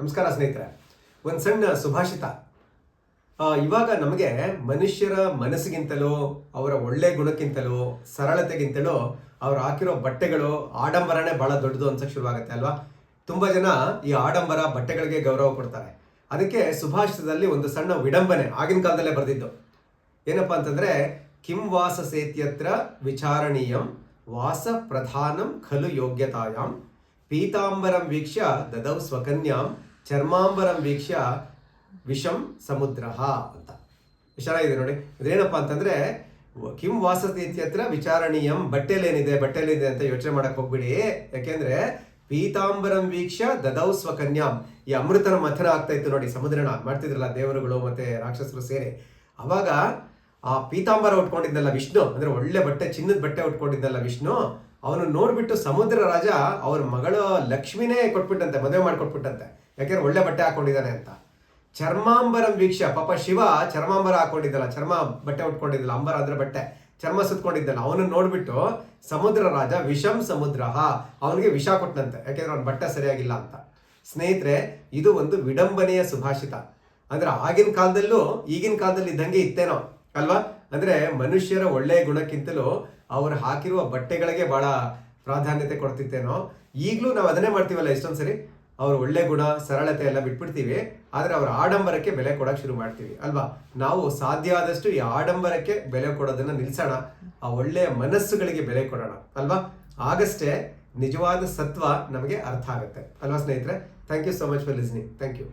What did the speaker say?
ನಮಸ್ಕಾರ ಸ್ನೇಹಿತರೆ. ಒಂದು ಸಣ್ಣ ಸುಭಾಷಿತ. ಇವಾಗ ನಮಗೆ ಮನುಷ್ಯರ ಮನಸ್ಸಿಗಿಂತಲೋ, ಅವರ ಒಳ್ಳೆ ಗುಣಕ್ಕಿಂತಲೂ, ಸರಳತೆಗಿಂತಲೋ, ಅವ್ರು ಹಾಕಿರೋ ಬಟ್ಟೆಗಳು ಆಡಂಬರನೇ ಬಹಳ ದೊಡ್ಡದು ಅನ್ಸಕ್ ಶುರುವಾಗುತ್ತೆ ಅಲ್ವಾ? ತುಂಬಾ ಜನ ಈ ಆಡಂಬರ ಬಟ್ಟೆಗಳಿಗೆ ಗೌರವ ಕೊಡ್ತಾರೆ. ಅದಕ್ಕೆ ಸುಭಾಷಿತದಲ್ಲಿ ಒಂದು ಸಣ್ಣ ವಿಡಂಬನೆ ಆಗಿನ ಕಾಲದಲ್ಲೇ ಬರೆದಿದ್ದು. ಏನಪ್ಪಾ ಅಂತಂದ್ರೆ, ಕಿಂ ವಾಸ ಸೇತ್ಯತ್ರ ವಿಚಾರಣೀಯಂ ವಾಸ ಪ್ರಧಾನಂ ಖಲು ಯೋಗ್ಯತಾಯಾಂ ಪೀತಾಂಬರಂ ವೀಕ್ಷ್ಯ ದದೌ ಸ್ವಕನ್ಯಾಂ, ಚರ್ಮಾಂಬರಂ ವೀಕ್ಷ್ಯ ವಿಷಂ ಸಮುದ್ರ ಅಂತ. ಚೆನ್ನಾಗಿದೆ ನೋಡಿ. ಅದೇನಪ್ಪ ಅಂತಂದ್ರೆ ಕಿಂ ವಾಸತಿ ಇತ್ಯತ್ರ ವಿಚಾರಣೀಯಂ, ಬಟ್ಟೆಲೇನಿದೆ ಬಟ್ಟೆಲೇನಿದೆ ಅಂತ ಯೋಚನೆ ಮಾಡಕ್ ಹೋಗ್ಬಿಡಿ. ಯಾಕೆಂದ್ರೆ, ಪೀತಾಂಬರಂ ವೀಕ್ಷ ದದೌ ಸ್ವಕನ್ಯಾಂ. ಈ ಅಮೃತನ ಮಥನ ಆಗ್ತಾ ಇತ್ತು ನೋಡಿ, ಸಮುದ್ರನ. ಮಾಡ್ತಿದ್ರಲ್ಲ ದೇವರುಗಳು ಮತ್ತೆ ರಾಕ್ಷಸರು ಸೇರಿ. ಅವಾಗ ಆ ಪೀತಾಂಬರ ಉಟ್ಕೊಂಡಿದ್ದಲ್ಲ ವಿಷ್ಣು, ಅಂದ್ರೆ ಒಳ್ಳೆ ಬಟ್ಟೆ, ಚಿನ್ನದ ಬಟ್ಟೆ ಉಟ್ಕೊಂಡಿದ್ದಲ್ಲ ವಿಷ್ಣು, ಅವನು ನೋಡ್ಬಿಟ್ಟು ಸಮುದ್ರ ರಾಜ ಅವ್ರ ಮಗಳು ಲಕ್ಷ್ಮಿನೇ ಕೊಟ್ಬಿಟ್ಟಂತೆ, ಮದುವೆ ಮಾಡ್ಕೊಟ್ಬಿಟ್ಟಂತೆ. ಯಾಕೆಂದ್ರೆ ಒಳ್ಳೆ ಬಟ್ಟೆ ಹಾಕೊಂಡಿದ್ದಾನೆ ಅಂತ. ಚರ್ಮಾಂಬರಂ ವೀಕ್ಷ, ಪಾಪ ಶಿವ ಚರ್ಮಾಂಬರ ಹಾಕೊಂಡಿದ್ದಲ್ಲ, ಚರ್ಮ ಬಟ್ಟೆ ಉಟ್ಕೊಂಡಿದ್ದಲ್ಲ, ಅಂಬರ ಅಂದ್ರೆ ಬಟ್ಟೆ, ಚರ್ಮ ಸುತ್ಕೊಂಡಿದ್ದಲ್ಲ ಅವನು ನೋಡ್ಬಿಟ್ಟು ಸಮುದ್ರ ರಾಜ ವಿಷಂ ಸಮುದ್ರ ಅವನಿಗೆ ವಿಷ ಕೊಟ್ಟನಂತೆ ಯಾಕೆಂದ್ರೆ ಅವ್ನ ಬಟ್ಟೆ ಸರಿಯಾಗಿಲ್ಲ ಅಂತ. ಸ್ನೇಹಿತರೆ, ಇದು ಒಂದು ವಿಡಂಬನೆಯ ಸುಭಾಷಿತ. ಅಂದ್ರೆ ಆಗಿನ ಕಾಲದಲ್ಲೂ ಈಗಿನ ಕಾಲದಲ್ಲಿ ಇದ್ದಂಗೆ ಇತ್ತೇನೋ. ಅಲ್ವಾ? ಅಂದ್ರೆ ಮನುಷ್ಯರ ಒಳ್ಳೆಯ ಗುಣಕ್ಕಿಂತಲೂ ಅವರು ಹಾಕಿರುವ ಬಟ್ಟೆಗಳಿಗೆ ಬಹಳ ಪ್ರಾಧಾನ್ಯತೆ ಕೊಡ್ತಿತ್ತೇನೋ. ಈಗಲೂ ನಾವು ಅದನ್ನೇ ಮಾಡ್ತೀವಲ್ಲ ಎಷ್ಟೊಂದು ಸರಿ? ಅವ್ರ ಒಳ್ಳೆ ಗುಣ, ಸರಳತೆ ಎಲ್ಲ ಬಿಟ್ಬಿಡ್ತೀವಿ. ಆದ್ರೆ ಅವರ ಆಡಂಬರಕ್ಕೆ ಬೆಲೆ ಕೊಡೋಕೆ ಶುರು ಮಾಡ್ತೀವಿ. ಅಲ್ವಾ? ನಾವು ಸಾಧ್ಯ ಆದಷ್ಟು ಈ ಆಡಂಬರಕ್ಕೆ ಬೆಲೆ ಕೊಡೋದನ್ನ ನಿಲ್ಸೋಣ. ಆ ಒಳ್ಳೆಯ ಮನಸ್ಸುಗಳಿಗೆ ಬೆಲೆ ಕೊಡೋಣ. ಅಲ್ವಾ? ಆಗಷ್ಟೇ ನಿಜವಾದ ಸತ್ವ ನಮಗೆ ಅರ್ಥ ಆಗುತ್ತೆ. ಅಲ್ವಾ ಸ್ನೇಹಿತರೆ? Thank you so much for listening thank you